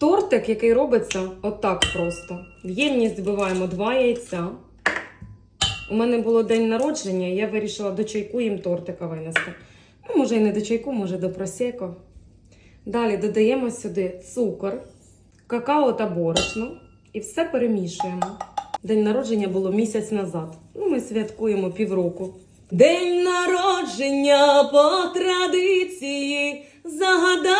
Тортик, який робиться отак просто. В ємність збиваємо два яйця. У мене було день народження, я вирішила до чайку їм тортика винести. Ну, може, і не до чайку, може до просеко. Далі додаємо сюди цукор, какао та борошно і все перемішуємо. День народження було місяць назад. Ну, ми святкуємо півроку. День народження по традиції, загадай собі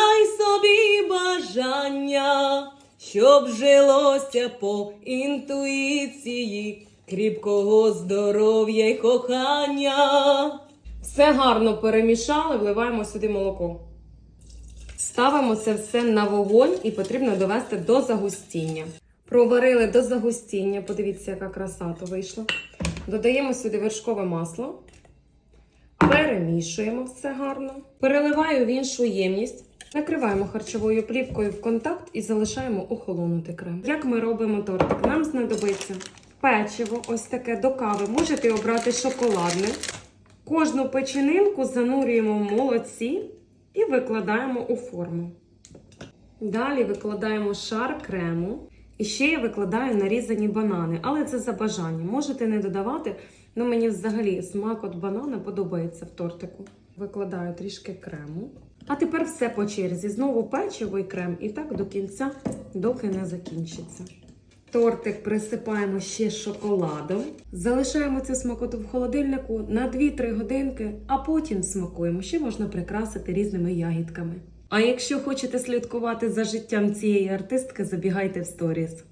бажання, щоб жилося по інтуїції, кріпкого здоров'я й кохання. Все гарно перемішали, вливаємо сюди молоко. Ставимо це все на вогонь і потрібно довести до загустіння. Проварили до загустіння. Подивіться, яка краса то вийшла. Додаємо сюди вершкове масло. Перемішуємо все гарно. Переливаю в іншу ємність. Накриваємо харчовою плівкою в контакт і залишаємо охолонути крем. Як ми робимо тортик? Нам знадобиться печиво, ось таке до кави. Можете обрати шоколадне. Кожну печенинку занурюємо в молоці і викладаємо у форму. Далі викладаємо шар крему. І ще я викладаю нарізані банани, але це за бажанням. Можете не додавати, ну мені взагалі смак от банана подобається в тортику. Викладаю трішки крему. А тепер все по черзі. Знову печиво і крем, і так до кінця, доки не закінчиться. Тортик присипаємо ще шоколадом. Залишаємо цю смакоту в холодильнику на 2-3 годинки, а потім смакуємо. Ще можна прикрасити різними ягідками. А якщо хочете слідкувати за життям цієї артистки, забігайте в сторіс.